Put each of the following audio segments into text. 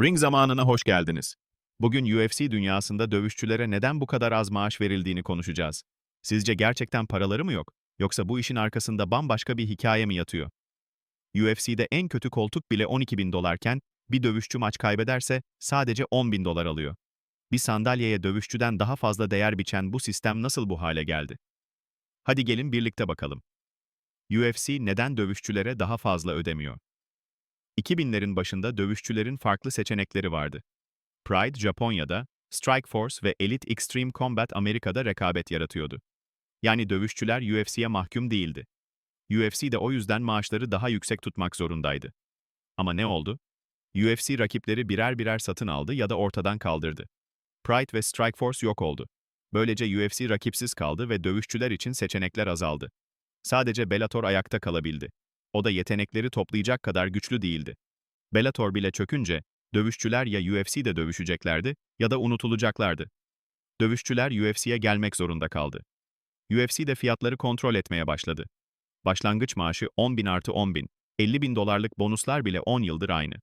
Ring zamanına hoş geldiniz. Bugün UFC dünyasında dövüşçülere neden bu kadar az maaş verildiğini konuşacağız. Sizce gerçekten paraları mı yok? Yoksa bu işin arkasında bambaşka bir hikaye mi yatıyor? UFC'de en kötü koltuk bile 12 bin dolarken, bir dövüşçü maç kaybederse sadece 10 bin dolar alıyor. Bir sandalyeye dövüşçüden daha fazla değer biçen bu sistem nasıl bu hale geldi? Hadi gelin birlikte bakalım. UFC neden dövüşçülere daha fazla ödemiyor? 2000'lerin başında dövüşçülerin farklı seçenekleri vardı. Pride Japonya'da, Strikeforce ve Elite Extreme Combat Amerika'da rekabet yaratıyordu. Yani dövüşçüler UFC'ye mahkum değildi. UFC de o yüzden maaşları daha yüksek tutmak zorundaydı. Ama ne oldu? UFC rakipleri birer birer satın aldı ya da ortadan kaldırdı. Pride ve Strikeforce yok oldu. Böylece UFC rakipsiz kaldı ve dövüşçüler için seçenekler azaldı. Sadece Bellator ayakta kalabildi. O da yetenekleri toplayacak kadar güçlü değildi. Bellator bile çökünce, dövüşçüler ya UFC'de dövüşeceklerdi ya da unutulacaklardı. Dövüşçüler UFC'ye gelmek zorunda kaldı. UFC de fiyatları kontrol etmeye başladı. Başlangıç maaşı 10 bin artı 10 bin, 50 bin dolarlık bonuslar bile 10 yıldır aynı.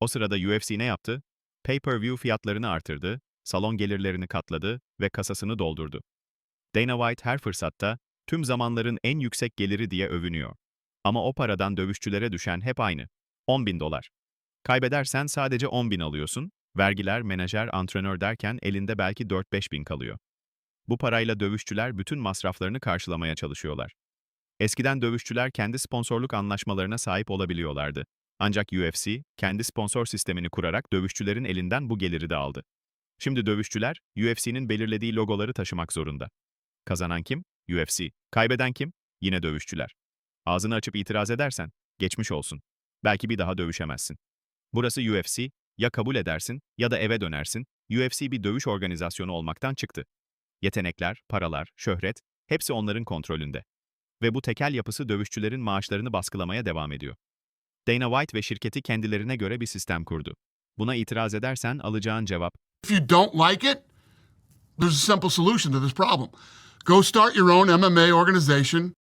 O sırada UFC ne yaptı? Pay-per-view fiyatlarını artırdı, salon gelirlerini katladı ve kasasını doldurdu. Dana White her fırsatta, tüm zamanların en yüksek geliri diye övünüyor. Ama o paradan dövüşçülere düşen hep aynı. 10 bin dolar. Kaybedersen sadece 10 bin alıyorsun, vergiler, menajer, antrenör derken elinde belki 4-5 bin kalıyor. Bu parayla dövüşçüler bütün masraflarını karşılamaya çalışıyorlar. Eskiden dövüşçüler kendi sponsorluk anlaşmalarına sahip olabiliyorlardı. Ancak UFC, kendi sponsor sistemini kurarak dövüşçülerin elinden bu geliri de aldı. Şimdi dövüşçüler, UFC'nin belirlediği logoları taşımak zorunda. Kazanan kim? UFC. Kaybeden kim? Yine dövüşçüler. Ağzını açıp itiraz edersen, geçmiş olsun. Belki bir daha dövüşemezsin. Burası UFC, ya kabul edersin ya da eve dönersin. UFC bir dövüş organizasyonu olmaktan çıktı. Yetenekler, paralar, şöhret, hepsi onların kontrolünde. Ve bu tekel yapısı dövüşçülerin maaşlarını baskılamaya devam ediyor. Dana White ve şirketi kendilerine göre bir sistem kurdu. Buna itiraz edersen alacağın cevap, If you don't like it, there's a simple solution to this problem. Go start your own MMA organization